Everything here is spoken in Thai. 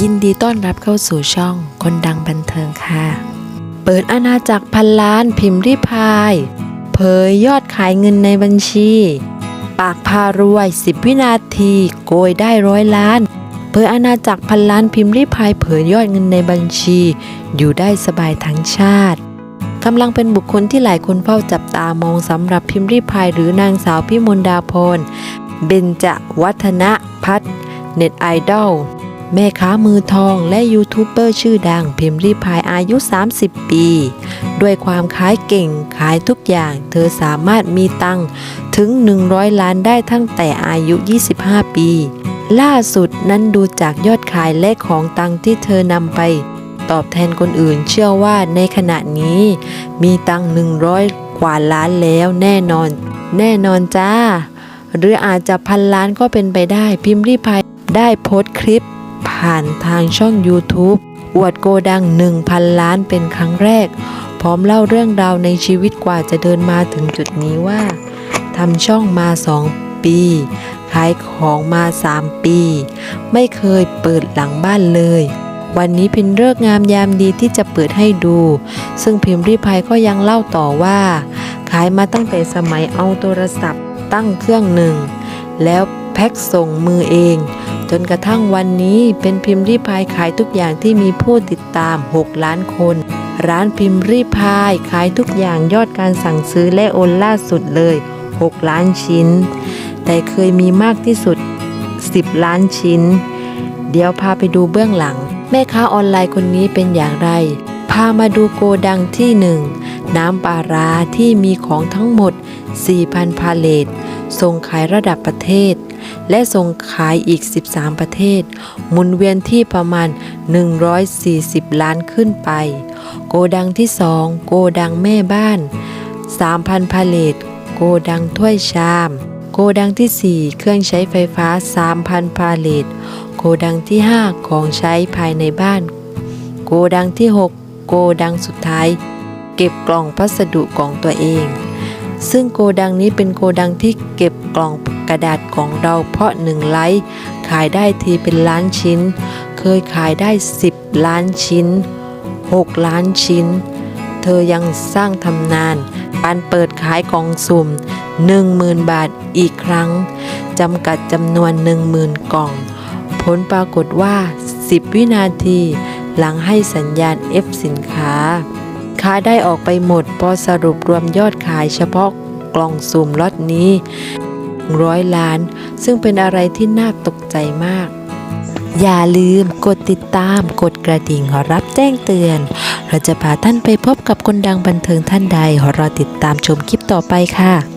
ยินดีต้อนรับเข้าสู่ช่องคนดังบันเทิงค่ะ เปิดอาณาจักรพันล้านพิมพ์ริพาย เผยยอดขายเงินในบัญชี ปากพารวย 10 วินาที โกยได้ร้อยล้าน เผยอาณาจักรพันล้านพิมพ์ริพาย เผยยอดเงินในบัญชี อยู่ได้สบายทั้งชาติกำลังเป็นบุคคลที่หลายคนเฝ้าจับตามองสำหรับพิมพ์ริพายหรือนางสาวพิมลดาพรเบญจวัฒนะพัฒน์เน็ตไอดอล แม่ค้ามือทองและยูทูบเบอร์ชื่อดังพิมพ์รีพายอายุ 30 ปี ด้วยความขายเก่งขายทุกอย่าง เธอสามารถมีตังค์ถึง 100 ล้านได้ตั้งแต่อายุ 25 ปี ล่าสุดนั้นดูจากยอดขายและของตังค์ที่เธอนำไป ตอบแทนคนอื่นเชื่อว่าในขณะนี้ มีตังค์100 กว่าล้านแล้วแน่นอน แน่นอนจ้า หรืออาจจะพันล้านก็เป็นไปได้พิมพ์รีพายได้โพสต์คลิป ผ่านทางช่อง YouTube อวดโกดัง 1,000 ล้านเป็นครั้งแรก พร้อมเล่าเรื่องราวในชีวิตกว่าจะเดินมาถึงจุดนี้ว่าทำช่องมา 2 ปี ขายของมา 3 ปี ไม่เคยเปิดหลังบ้านเลย วันนี้เป็นเลิกงามยามดีที่จะเปิดให้ดู ซึ่งพิมพ์รีพายก็ยังเล่าต่อว่า ขายมาตั้งแต่สมัยเอาโทรศัพท์ตั้งเครื่องหนึ่ง แล้ว แพ็คส่งมือเอง จนกระทั่งวันนี้เป็นพิมพ์รีพายขายทุกอย่างที่มีผู้ติดตาม 6 ล้านคน ร้านพิมพ์รีพายขายทุกอย่างยอดการสั่งซื้อและโอนล่าสุดเลย 6 ล้านชิ้น แต่เคยมีมากที่สุด 10 ล้านชิ้น เดี๋ยวพาไปดูเบื้องหลัง แม่ค้าออนไลน์คนนี้เป็นอย่างไร พามาดูโกดังที่หนึ่งน้ำปลาร้าที่มีของทั้งหมด 4,000 พาเลทส่งขายระดับประเทศ และส่งขายอีก 13 ประเทศ หมุนเวียนที่ประมาณ 140 ล้านขึ้นไป โกดังที่ 2 โกดังแม่บ้าน 3,000 พาเลทโกดังถ้วยชาม โกดังที่ 4 เครื่องใช้ไฟฟ้า 3,000 พาเลทโกดังที่ 5 ของใช้ภายในบ้าน โกดังที่ 6 โกดังสุดท้าย เก็บกล่องพัสดุของตัวเอง ซึ่งโกดังนี้เป็นโกดังที่เก็บกล่อง กระดาษของเราเพราะหนึ่งไลค์ขายได้ทีเป็นล้านชิ้น เคยขายได้ 10 ล้านชิ้น 6 ล้านชิ้น เธอยังสร้างทำนานการเปิดขายกล่องสุ่ม 10,000 บาทอีกครั้งจำกัดจำนวน 10,000 กล่อง ผลปรากฏว่า 10 วินาที หลังให้สัญญาณ F สินค้า ค้าได้ออกไปหมดพอสรุปรวมยอดขายเฉพาะกล่องสุ่มล็อตนี้ ร้อยล้าน ซึ่งเป็นอะไรที่น่าตกใจมาก อย่าลืมกดติดตาม กดกระดิ่งรับแจ้งเตือน เราจะพาท่านไปพบกับคนดังบันเทิงท่านใดรอติดตามชมคลิปต่อไปค่ะ